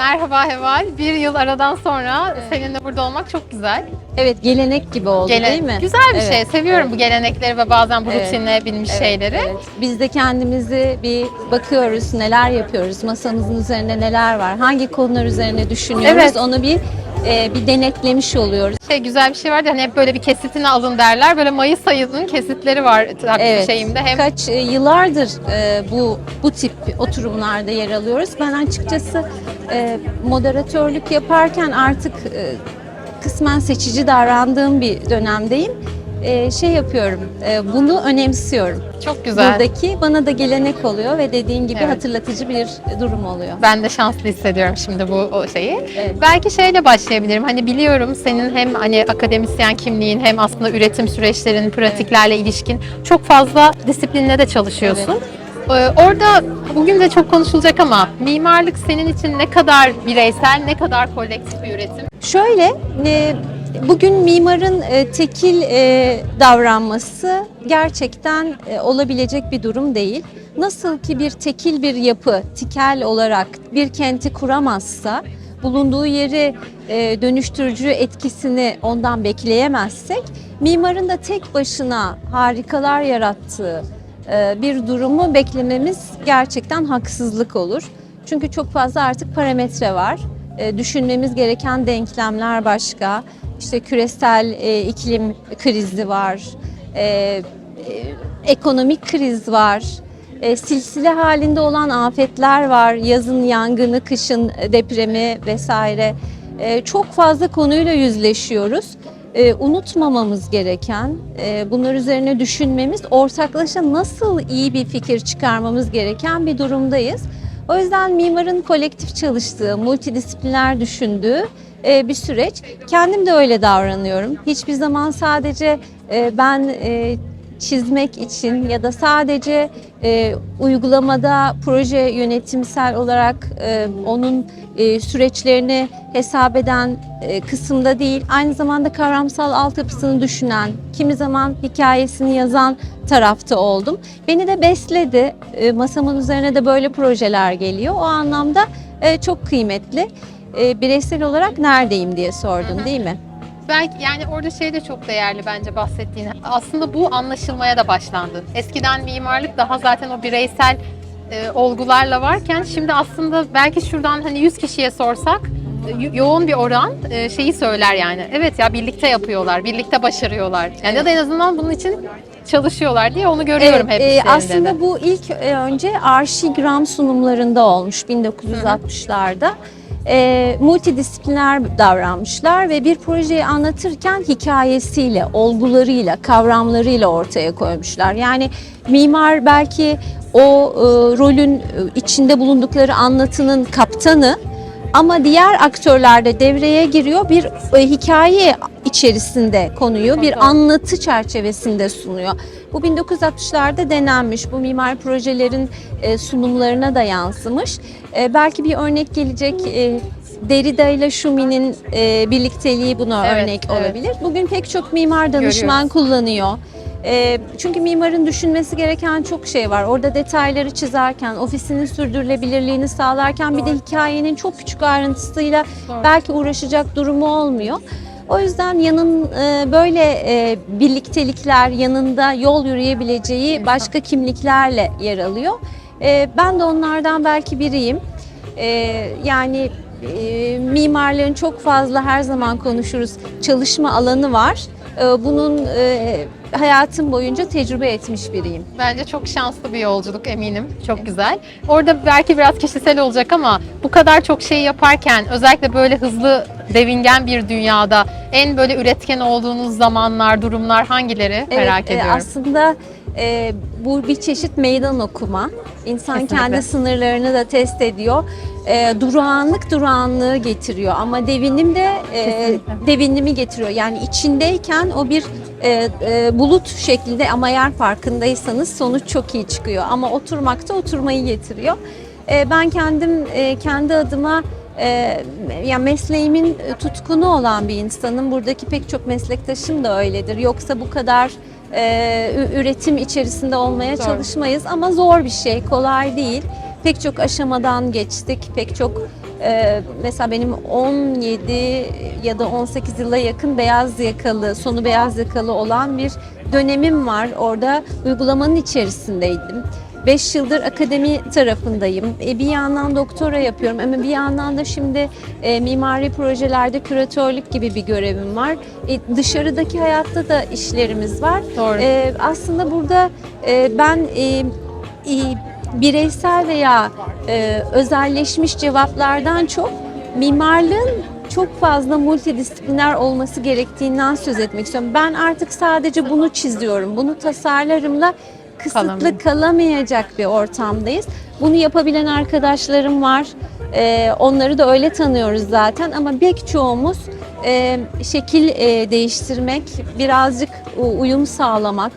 Merhaba Heval. Bir yıl aradan sonra seninle burada olmak çok güzel. Evet gelenek gibi oldu Gele- değil mi? Güzel bir Evet, şey. Seviyorum evet. bu gelenekleri ve bazen bu Evet. rutine binmiş Evet, şeyleri. evet. Biz de kendimizi bir bakıyoruz, neler yapıyoruz, masamızın üzerinde neler var, hangi konular üzerine düşünüyoruz, Evet. onu bir e, bir denetlemiş oluyoruz. Şey güzel bir şey vardı hani hep böyle bir kesitini alın derler. Böyle Mayıs ayının kesitleri var takvim Evet. şeyimde. Hem Kaç e, yıllardır e, bu bu tip oturumlarda yer alıyoruz. Ben açıkçası e, moderatörlük yaparken artık e, kısmen seçici davrandığım bir dönemdeyim. E, şey yapıyorum, e, bunu önemsiyorum. çok güzel. Buradaki bana da gelenek oluyor ve dediğin gibi Evet. hatırlatıcı bir durum oluyor. Ben de şanslı hissediyorum şimdi bu şeyi. Evet. Belki şeyle başlayabilirim. Hani biliyorum senin hem hani akademisyen kimliğin hem aslında üretim süreçlerin, pratiklerle ilişkin çok fazla disiplinle de çalışıyorsun. Ee, Orada bugün de çok konuşulacak ama mimarlık senin için ne kadar bireysel, ne kadar kolektif bir üretim? Şöyle, e, bugün mimarın e, tekil e, davranması gerçekten e, olabilecek bir durum değil. Nasıl ki bir tekil bir yapı, tikel olarak bir kenti kuramazsa, bulunduğu yeri dönüştürücü etkisini ondan bekleyemezsek, mimarın da tek başına harikalar yarattığı bir durumu beklememiz gerçekten haksızlık olur. Çünkü çok fazla artık parametre var. Düşünmemiz gereken denklemler başka. İşte küresel e, iklim krizi var. E, e, ekonomik kriz var. E, silsile halinde olan afetler var. Yazın yangını, kışın depremi vesaire. E, çok fazla konuyla yüzleşiyoruz. E, unutmamamız gereken, e, bunlar üzerine düşünmemiz, ortaklaşa nasıl iyi bir fikir çıkarmamız gereken bir durumdayız. O yüzden mimarın kolektif çalıştığı, multidisipliner düşündüğü e, bir süreç. Kendim de öyle davranıyorum. Hiçbir zaman sadece e, ben e, çizmek için ya da sadece e, uygulamada proje yönetimsel olarak e, onun e, süreçlerini hesap eden e, kısımda değil, aynı zamanda kavramsal altyapısını düşünen, kimi zaman hikayesini yazan tarafta oldum. Beni de besledi. E, masamın üzerine de böyle projeler geliyor. O anlamda e, çok kıymetli. E, bireysel olarak neredeyim diye sordun değil mi? Belki yani orada şey de çok değerli bence bahsettiğin. Aslında bu anlaşılmaya da başlandı. Eskiden mimarlık daha zaten o bireysel e, olgularla varken şimdi aslında belki şuradan hani 100 kişiye sorsak e, yo- yoğun bir oran e, şeyi söyler yani. Evet ya birlikte yapıyorlar, birlikte başarıyorlar. Yani ya da en azından bunun için çalışıyorlar diye onu görüyorum hep e, de. aslında bu ilk e, önce arşigram sunumlarında olmuş 1960'larda. E, multidisipliner davranmışlar ve bir projeyi anlatırken hikayesiyle, olgularıyla, kavramlarıyla ortaya koymuşlar. Yani mimar belki o e, rolün e, içinde bulundukları anlatının kaptanı ama diğer aktörler de devreye giriyor. Bir e, hikaye içerisinde konuyu bir anlatı çerçevesinde sunuyor. Bu 1960'larda denenmiş. Bu mimar projelerin e, sunumlarına da yansımış. E, belki bir örnek gelecek. E, Derrida ile Şumi'nin e, birlikteliği buna Evet, örnek evet. olabilir. Bugün pek çok mimar danışman Görüyoruz. kullanıyor. E, çünkü mimarın düşünmesi gereken çok şey var. Orada detayları çizerken, ofisinin sürdürülebilirliğini sağlarken bir de hikayenin çok küçük ayrıntısıyla Doğru. belki uğraşacak durumu olmuyor. O yüzden yanın e, böyle e, birliktelikler yanında yol yürüyebileceği başka kimliklerle yer alıyor. E, ben de onlardan belki biriyim. E, yani e, mimarlığın çok fazla her zaman konuşuruz çalışma alanı var. E, bunun e, hayatım boyunca tecrübe etmiş biriyim. Bence çok şanslı bir yolculuk eminim. Çok güzel. Orada belki biraz kişisel olacak ama bu kadar çok şey yaparken özellikle böyle hızlı devingen bir dünyada en böyle üretken olduğunuz zamanlar, durumlar hangileri merak e, ediyorum. aslında e, bu bir çeşit meydan okuma. İnsan Kesinlikle. kendi sınırlarını da test ediyor. E, durağanlık durağanlığı getiriyor ama devinim de e, devinimi getiriyor. Yani içindeyken o bir e, e, bulut şeklinde ama eğer farkındaysanız sonuç çok iyi çıkıyor. Ama oturmakta oturmayı getiriyor. E, ben kendim e, kendi adıma e, yani mesleğimin tutkunu olan bir insanım. Buradaki pek çok meslektaşım da öyledir. Yoksa bu kadar e, üretim içerisinde olmaya Doğru. çalışmayız ama zor bir şey, kolay değil. Pek çok aşamadan geçtik, pek çok Ee, mesela benim 17 ya da 18 yıla yakın beyaz yakalı, sonu beyaz yakalı olan bir dönemim var. Orada uygulamanın içerisindeydim. 5 yıldır akademi tarafındayım. E, bir yandan doktora yapıyorum ama bir yandan da şimdi e, mimari projelerde küratörlük gibi bir görevim var. E, dışarıdaki hayatta da işlerimiz var. Doğru. E, aslında burada e, ben e, e, bireysel veya e, özelleşmiş cevaplardan çok mimarlığın çok fazla multidisipliner olması gerektiğinden söz etmek istiyorum. Ben artık sadece bunu çiziyorum. Bunu tasarlarımla kısıtlı Kalamıyor. kalamayacak bir ortamdayız. Bunu yapabilen arkadaşlarım var. Ee, onları da öyle tanıyoruz zaten ama pek çoğumuz e, şekil e, değiştirmek, birazcık uyum sağlamak,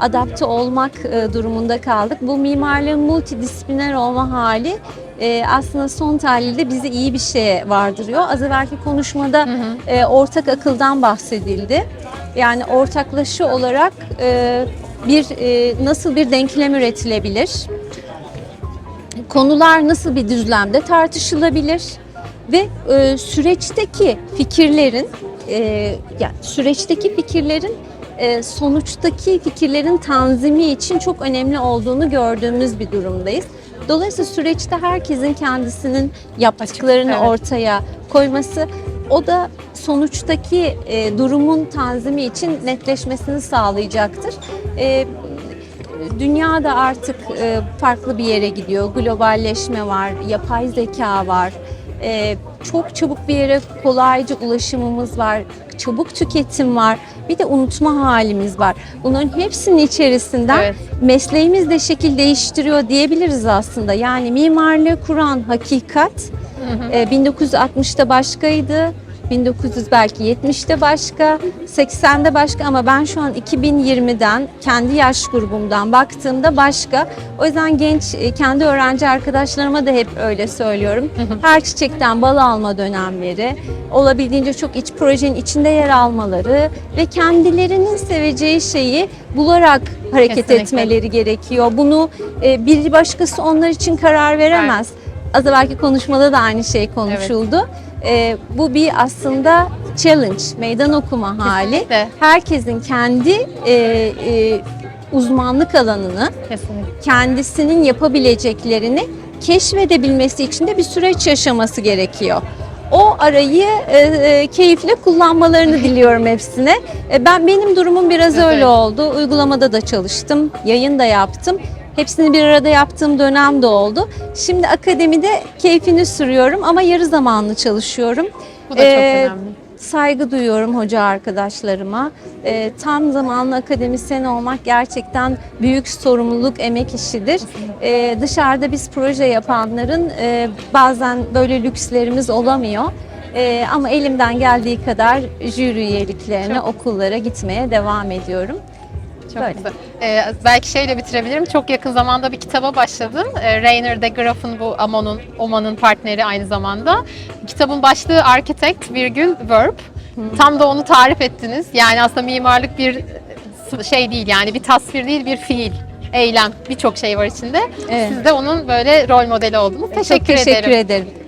adapte olmak e, durumunda kaldık. Bu mimarlığın multidisipliner olma hali e, aslında son tahlilde bizi iyi bir şeye vardırıyor. Az evvelki konuşmada Hı hı. e, ortak akıldan bahsedildi. Yani ortaklaşa olarak e, bir e, nasıl bir denklem üretilebilir? Konular nasıl bir düzlemde tartışılabilir? Ve e, süreçteki fikirlerin e, yani süreçteki fikirlerin e, sonuçtaki fikirlerin tanzimi için çok önemli olduğunu gördüğümüz bir durumdayız. Dolayısıyla süreçte herkesin kendisinin yaptıklarını evet. ortaya koyması o da sonuçtaki e, durumun tanzimi için netleşmesini sağlayacaktır. E, dünya da artık e, farklı bir yere gidiyor. Globalleşme var, yapay zeka var. E, çok çabuk bir yere kolayca ulaşımımız var. Çabuk tüketim var. Bir de unutma halimiz var. Bunların hepsinin içerisinden Evet. mesleğimiz de şekil değiştiriyor diyebiliriz aslında. Yani mimarlığı kuran hakikat Hı hı. e, 1960'ta başkaydı. 1900 belki 70'te başka, 80'de başka ama ben şu an 2020'den kendi yaş grubumdan baktığımda başka. O yüzden genç e, kendi öğrenci arkadaşlarıma da hep öyle söylüyorum. Her çiçekten bal alma dönemleri, olabildiğince çok iç projenin içinde yer almaları ve kendilerinin seveceği şeyi bularak hareket Kesinlikle. etmeleri gerekiyor. Bunu e, bir başkası onlar için karar veremez. Az evvelki konuşmada da aynı şey konuşuldu. Ee, bu bir aslında challenge, meydan okuma hali. Kesinlikle. Herkesin kendi e, e, uzmanlık alanını, Kesinlikle. kendisinin yapabileceklerini keşfedebilmesi için de bir süreç yaşaması gerekiyor. O arayı e, e, keyifle kullanmalarını diliyorum hepsine. E, ben benim durumum biraz Evet. öyle oldu. Uygulamada da çalıştım, yayın da yaptım. Hepsini bir arada yaptığım dönem de oldu. Şimdi akademide keyfini sürüyorum ama yarı zamanlı çalışıyorum. Bu da çok Ee, önemli. Saygı duyuyorum hoca arkadaşlarıma. Ee, tam zamanlı akademisyen olmak gerçekten büyük sorumluluk, emek işidir. Ee, dışarıda biz proje yapanların e, bazen böyle lükslerimiz olamıyor. Ee, ama elimden geldiği kadar jüri üyeliklerine, Çok- okullara gitmeye devam ediyorum. Çok Böyle. güzel. Ee, belki şeyle bitirebilirim. Çok yakın zamanda bir kitaba başladım. Ee, Rainer de Graaf'ın bu Amon'un, Oman'ın partneri aynı zamanda. Kitabın başlığı Architect virgül Verb. Tam da onu tarif ettiniz. Yani aslında mimarlık bir e, şey değil yani bir tasvir değil bir fiil. Eylem birçok şey var içinde. Evet. Siz de onun böyle rol modeli oldunuz. Teşekkür, Çok teşekkür ederim. ederim.